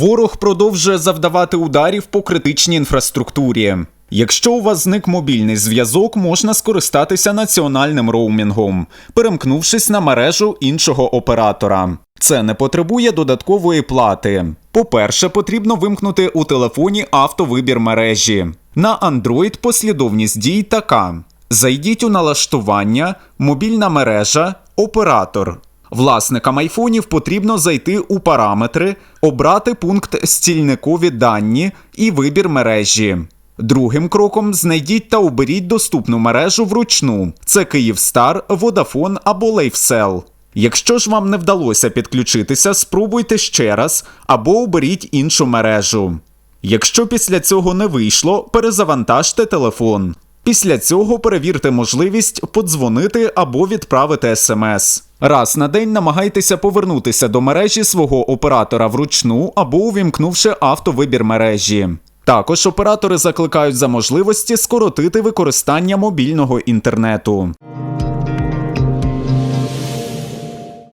Ворог продовжує завдавати ударів по критичній інфраструктурі. Якщо у вас зник мобільний зв'язок, можна скористатися національним роумінгом, перемкнувшись на мережу іншого оператора. Це не потребує додаткової плати. По-перше, потрібно вимкнути у телефоні автовибір мережі. На Android послідовність дій така: зайдіть у налаштування, мобільна мережа, оператор. Власникам айфонів потрібно зайти у параметри, обрати пункт стільникові дані і вибір мережі. Другим кроком знайдіть та оберіть доступну мережу вручну: це Київстар, Водафон або Лейфсел. Якщо ж вам не вдалося підключитися, спробуйте ще раз або оберіть іншу мережу. Якщо після цього не вийшло, перезавантажте телефон. Після цього перевірте можливість подзвонити або відправити смс. Раз на день намагайтеся повернутися до мережі свого оператора вручну або увімкнувши автовибір мережі. Також оператори закликають за можливості скоротити використання мобільного інтернету.